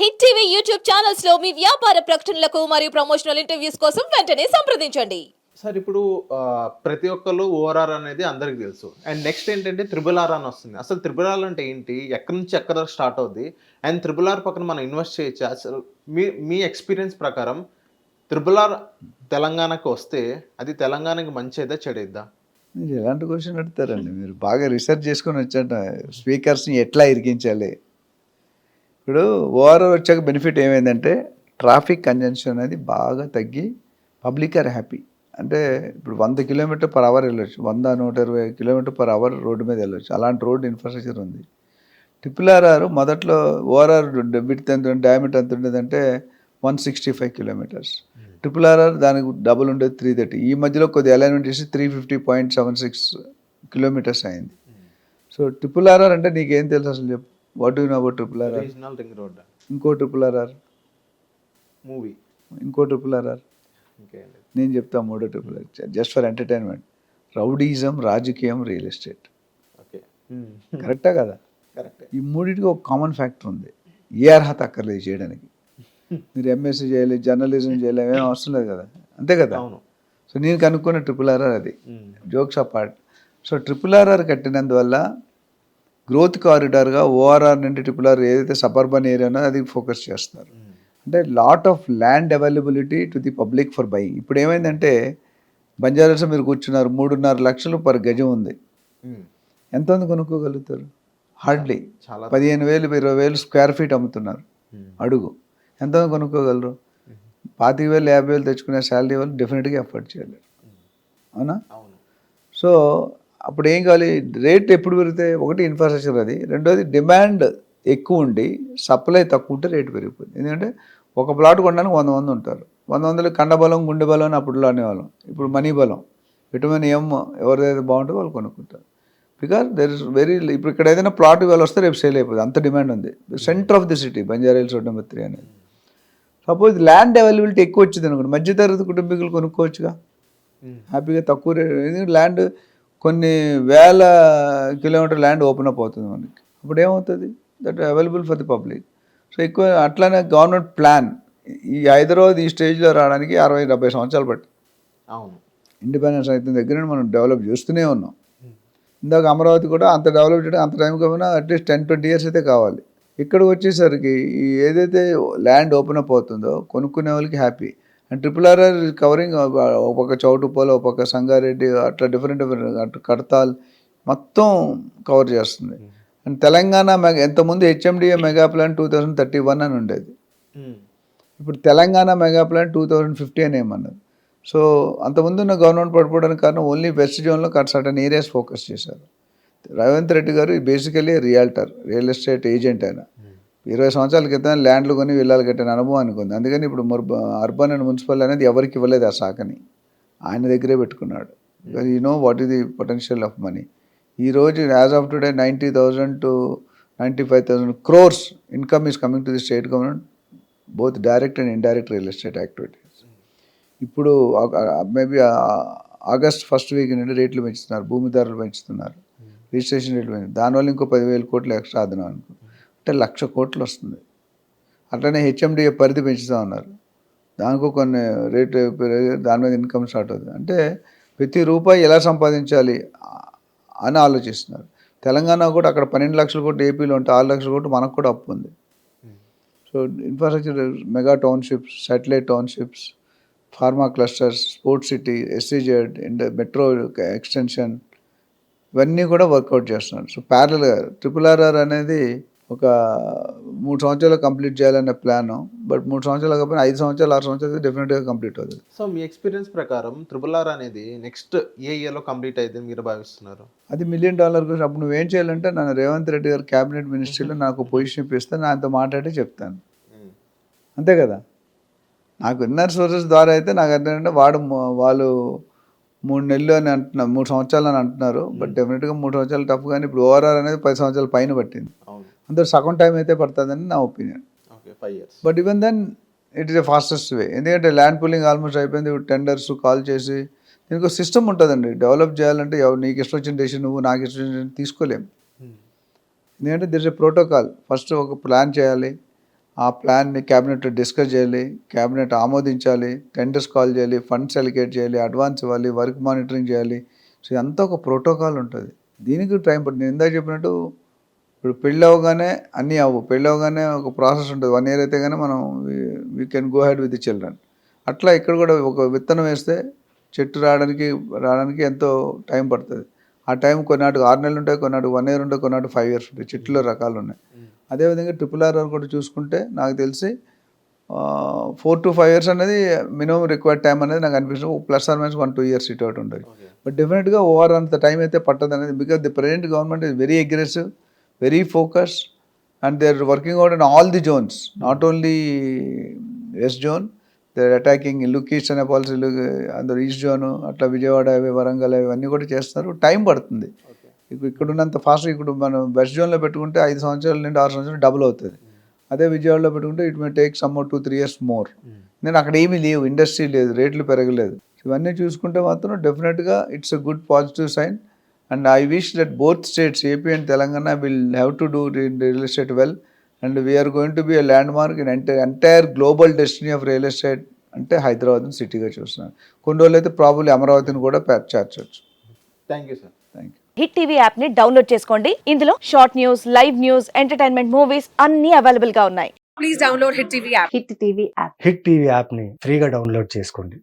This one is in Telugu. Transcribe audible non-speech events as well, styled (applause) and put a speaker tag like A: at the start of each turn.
A: హిట్ టీవీ యూట్యూబ్ ఛానల్స్లో మీ వ్యాపార ప్రకటనలకు మరియు ప్రమోషనల్ ఇంటర్వ్యూస్ కోసం వెంటనే సంప్రదించండి.
B: సార్ ఇప్పుడు ప్రతి ఒక్కరు ఓఆర్ఆర్ అనేది అందరికి తెలుసు. అండ్ నెక్స్ట్ ఏంటంటే త్రిబుల్ ఆర్ అని వస్తుంది. అసలు త్రిబుల్ ఆర్ అంటే ఏంటి? ఎక్కడి నుంచి ఎక్కడ స్టార్ట్ అవుద్ది? అండ్ త్రిబుల్ ఆర్ పక్కన మనం ఇన్వెస్ట్ చేయొచ్చు? అసలు మీ మీ ఎక్స్పీరియన్స్ ప్రకారం త్రిబుల్ ఆర్ తెలంగాణకు వస్తే అది తెలంగాణకి మంచిదా చెడేద్దా?
C: మీరు ఎలాంటి క్వశ్చన్ అడుగుతారండి? మీరు బాగా రీసెర్చ్ చేసుకొని వచ్చాట. స్పీకర్స్ని ఎట్లా ఇరికించాలి? ఇప్పుడు ఓవరాల్ వచ్చాక బెనిఫిట్ ఏమైందంటే ట్రాఫిక్ కంజెన్షన్ అనేది బాగా తగ్గి పబ్లిక్ ఆర్ హ్యాపీ అంటే ఇప్పుడు వంద కిలోమీటర్ పర్ అవర్ వెళ్ళొచ్చు వంద నూట ఇరవై కిలోమీటర్ పర్ అవర్ రోడ్డు మీద వెళ్ళొచ్చు. అలాంటి రోడ్ ఇన్ఫ్రాస్ట్రక్చర్ ఉంది. ట్రిపుల్ ఆర్ఆర్ మొదట్లో ఓఆర్ఆర్ విడ్త్ ఎంత డయామీటర్ ఎంత ఉండేదంటే one sixty five kilometres triple RR దానికి డబుల్ ఉండేది త్రీ థర్టీ ఈ మధ్యలో కొద్ది అలైన్మెంట్ చేసి three fifty point seven six kilometres అయింది. సో ట్రిపుల్ ఆర్ఆర్ అంటే నీకేం తెలుసు అసలు చెప్పు? What you know about triple RR
B: regional ring road
C: ఇంకో ట్రిపుల్ ఆర్ఆర్
B: మూవీ
C: ఇంకో ట్రిపుల్ ఆర్ఆర్
B: ఇంకేం లేదు.
C: నేను చెప్తా మూడో triple R. Just for entertainment rowdyism రాజకీయం రియల్ ఎస్టేట్
B: ఓకే
C: కరెక్టా కదా?
B: కరెక్ట్
C: ఈ మూడింటికి ఒక కామన్ ఫ్యాక్టర్ ఉంది. ఏ అర్హత అక్కర్లేదు చేయడానికి. (laughs) మీరు ఎంఎస్సీ చేయాలి జర్నలిజం చేయాలి ఏమీ అవసరం లేదు కదా? అంతే కదా?
B: అవును.
C: సో నేను కనుక్కున్న ట్రిపుల్ ఆర్ఆర్ అది. Jokes apart so triple RR కట్టినందువల్ల growth కారిడార్గా ఓఆర్ఆర్ నుండి ట్రిపుల్ ఆర్ ఏదైతే సబర్బన్ ఏరియానో అది ఫోకస్ చేస్తారు అంటే lot of land availability to the public for buying. ఇప్పుడు ఏమైందంటే బంజారాస్ మీరు కూర్చున్నారు మూడున్నర లక్షలు పర్ గజం ఉంది. ఎంతమంది కొనుక్కోగలుగుతారు? హార్డ్లీ పదిహేను వేలు ఇరవై వేలు స్క్వేర్ ఫీట్ అమ్ముతున్నారు. అడుగు. ఎంతమంది కొనుక్కోగలరు? పాతిక వేలు యాభై వేలు తెచ్చుకునే శాలరీ వాళ్ళు డెఫినెట్గా ఎఫర్ట్ చేయలేరు. అవును. సో అప్పుడు ఏం కావాలి? రేట్ ఎప్పుడు పెరిగితే ఒకటి ఇన్ఫ్రాస్ట్రక్చర్ అది. రెండోది డిమాండ్ ఎక్కువ ఉండి సప్లై తక్కువ ఉంటే రేటు పెరిగిపోతుంది ఎందుకంటే ఒక ప్లాట్ కొనడానికి వంద మంది ఉంటారు. వంద మందిలో కండబలం గుండె బలం అని అప్పుడులో అనేవాళ్ళం. ఇప్పుడు మనీ బలం. విటమిన్ ఎం ఎవరిదైతే బాగుంటుందో వాళ్ళు కొనుక్కుంటారు. బికాస్ దెర్ ఇస్ వెరీ ఇప్పుడు ఇక్కడ ఏదైనా ప్లాట్ ఇవాళ వస్తే రేపు సేల్ అయిపోతుంది అంత డిమాండ్ ఉంది. Centre of the city Banjara Hills road number three అనేది. సపోజ్ ల్యాండ్ అవైలబిలిటీ ఎక్కువ వచ్చింది అనుకోండి మధ్యతరగతి కుటుంబీకులు కొనుక్కోవచ్చుగా. హ్యాపీగా తక్కువ రేట్. ల్యాండ్ కొన్ని వేల కిలోమీటర్ ల్యాండ్ ఓపెన్ అప్ అవుతుంది మనకి. అప్పుడు ఏమవుతుంది? That available for the public so ఎక్కువ అట్లానే గవర్నమెంట్ ప్లాన్ ఈ హైదరాబాద్ ఈ స్టేజ్లో రావడానికి అరవై డెబ్బై సంవత్సరాలు పట్టి
B: అవును.
C: ఇండిపెండెన్స్ అయితే దగ్గర మనం డెవలప్ చేస్తూనే ఉన్నాం. ఇందాక అమరావతి కూడా అంత డెవలప్ చేయడం అంత టైం కాకపోయినా అట్లీస్ట్ టెన్ ట్వంటీ ఇయర్స్ అయితే కావాలి. ఇక్కడికి వచ్చేసరికి ఏదైతే ల్యాండ్ ఓపెన్ అప్ అవుతుందో కొనుక్కునే వాళ్ళకి happy and triple RR covering ఒక పక్క చౌటుప్పల్ ఒక పక్క సంగారెడ్డి అట్లా డిఫరెంట్ డిఫరెంట్ అట్లా కడతాల్ మొత్తం కవర్ చేస్తుంది. అండ్ తెలంగాణ మెగా ఎంతమంది HMDA mega plan two thousand thirty one అని ఉండేది. ఇప్పుడు Telangana mega plan two thousand fifty అని ఏమన్నారు సో అంతకుముందు ఉన్న గవర్నమెంట్ పడిపోవడానికి కారణం ఓన్లీ వెస్ట్ జోన్లో సర్టన్ ఏరియాస్ ఫోకస్ చేశారు. Revanth Reddy garu basically realtor real estate agent ఆయన. ఇరవై సంవత్సరాల క్రితం ల్యాండ్లు కొని విల్లాలు కట్టిన అనుభవం అనుకుంది అందుకని ఇప్పుడు అర్బన్ అండ్ మున్సిపల్ అనేది ఎవరికి ఇవ్వలేదు ఆ శాఖని. ఆయన దగ్గరే పెట్టుకున్నాడు. You know what is the potential of money ఈ రోజు as of today ninety thousand to ninety five thousand crores income is coming to the state government both direct and indirect real estate activities ఇప్పుడు మేబీ ఆగస్ట్ ఫస్ట్ వీక్ నుండి రేట్లు పెంచుతున్నారు భూమి ధరలు పెంచుతున్నారు రిజిస్ట్రేషన్ రేట్లు పెంచుతున్నారు దానివల్ల ఇంకో పదివేల కోట్లు ఎక్స్ట్రా అదనం అనుకో అంటే లక్ష కోట్లు వస్తుంది. అట్లనే హెచ్ఎండిఏ పరిధి పెంచుతూ ఉన్నారు. దానికి కొన్ని రేటు దాని మీద ఇన్కమ్ స్టార్ట్ అవుతుంది. అంటే ప్రతి రూపాయి ఎలా సంపాదించాలి అని ఆలోచిస్తున్నారు. తెలంగాణ కూడా అక్కడ పన్నెండు లక్షల కోట్లు ఏపీలో ఉంటే ఆరు లక్షల కోట్లు మనకు కూడా అప్పు ఉంది. So infrastructure mega townships satellite townships pharma clusters sports city SEZ ఇండ metro extension ఇవన్నీ కూడా వర్కౌట్ చేస్తున్నారు. సో ప్యారల్గా ట్రిపుల్ ఆర్ఆర్ అనేది ఒక మూడు సంవత్సరాలు కంప్లీట్ చేయాలనే ప్లాను. బట్ మూడు సంవత్సరాలు కాకపోయినా ఐదు సంవత్సరాలు ఆరు సంవత్సరాలు డెఫినెట్గా కంప్లీట్ అవుతుంది.
B: సో మీ ఎక్స్పీరియన్స్ ప్రకారం త్రిబుల్ ఆర్ అనేది నెక్స్ట్ ఏ ఇయర్లో కంప్లీట్ అయితే మీరు భావిస్తున్నారు?
C: అది మిలియన్ డాలర్ గురించి అప్పుడు నువ్వేం చేయాలంటే నన్ను రేవంత్ రెడ్డి గారు క్యాబినెట్ మినిస్ట్రీలో నాకు పొజిషన్ ఇప్పిస్తే నా అంత మాట్లాడి చెప్తాను. అంతే కదా? నాకు ఇన్నర్ సోర్సెస్ ద్వారా అయితే నాకు ఏంటంటే వాడు వాళ్ళు మూడు నెలలు అని అంటున్నారు మూడు సంవత్సరాలు అని అంటున్నారు. బట్ డెఫినెట్గా మూడు సంవత్సరాలు టఫ్ కానీ ఇప్పుడు ఓవరాల్ అనేది పది సంవత్సరాల పైన పట్టింది. అందరూ సగం టైం అయితే పడుతుందని నా opinion but even then it is a fastest way ఎందుకంటే ల్యాండ్ పూలింగ్ ఆల్మోస్ట్ అయిపోయింది. టెండర్స్ కాల్ చేసి దీనికి ఒక సిస్టమ్ ఉంటుందండి. డెవలప్ చేయాలంటే నీకు ఇష్టం వచ్చిన డెసిషన్ నువ్వు నాకు ఇష్టం వచ్చిన తీసుకోలేము. ఎందుకంటే దిస్ ఎ ప్రోటోకాల్ ఫస్ట్ ఒక ప్లాన్ చేయాలి. ఆ ప్లాన్ని క్యాబినెట్ డిస్కస్ చేయాలి. క్యాబినెట్ ఆమోదించాలి. టెండర్స్ కాల్ చేయాలి. ఫండ్స్ అలికేట్ చేయాలి. అడ్వాన్స్ ఇవ్వాలి. వర్క్ మానిటరింగ్ చేయాలి. సో ఇదంతా ఒక ప్రోటోకాల్ ఉంటుంది. దీనికి టైం పడుతుంది. ఇందాక చెప్పినట్టు ఇప్పుడు పెళ్ళి అవగానే అన్నీ అవ్వు. పెళ్ళి అవగానే ఒక ప్రాసెస్ ఉంటుంది. వన్ ఇయర్ అయితే కానీ మనం we can go head with the children అట్లా ఇక్కడ కూడా ఒక విత్తనం వేస్తే చెట్టు రావడానికి రావడానికి ఎంతో టైం పడుతుంది. ఆ టైం కొన్నాటికి ఆరు నెలలు ఉంటాయి కొన్నాటికి వన్ ఇయర్ ఉంటాయి కొన్నాటికి ఫైవ్ ఇయర్స్ ఉంటాయి. చెట్టులో రకాలు ఉన్నాయి. అదేవిధంగా ట్రిపుల్ ఆర్ కూడా చూసుకుంటే నాకు తెలిసి ఫోర్ టు ఫైవ్ ఇయర్స్ అనేది మినిమం రిక్వైర్డ్ టైం అనేది నాకు అనిపిస్తుంది. Plus or minus one two years ఇటు ఉంటుంది. బట్ డెఫినెట్గా ఓవర్ అంత టైం అయితే పట్టదు అనేది because the present government is very aggressive very focus and they are working out in all the zones not only west zone they are attacking look east అనే పాలసీలు అందరు ఈస్ట్ జోన్ అట్లా విజయవాడ అవి వరంగల్ అవి అన్నీ కూడా చేస్తున్నారు. టైం పడుతుంది. ఇక్కడ ఉన్నంత ఫాస్ట్ ఇప్పుడు మనం వెస్ట్ జోన్లో పెట్టుకుంటే ఐదు సంవత్సరాల నుండి ఆరు సంవత్సరాలు డబుల్ అవుతుంది. అదే విజయవాడలో పెట్టుకుంటే it may take some two three years more నేను అక్కడ ఏమీ లేవు ఇండస్ట్రీ లేదు రేట్లు పెరగలేదు. ఇవన్నీ చూసుకుంటే మాత్రం డెఫినెట్గా it's a good positive sign and I wish that both states AP and Telangana will have to do real estate well and we are going to be a landmark in entire entire global destiny of real estate అంటే హైదరాబాద్ని సిటీగా చూస్తున్నాను. కొన్ని రోజులు అయితే ప్రాబుల్ అమరావతిని కూడా చేర్చొచ్చు.
B: Thank you sir
C: thank you
D: Hit TV యాప్ని డౌన్లోడ్ చేసుకోండి. ఇందులో short news live news entertainment movies అన్ని అవైలబుల్గా ఉన్నాయి.
E: Please download Hit TV app.
D: Hit TV app
F: Hit TV యాప్ని ఫ్రీగా డౌన్లోడ్ చేసుకోండి.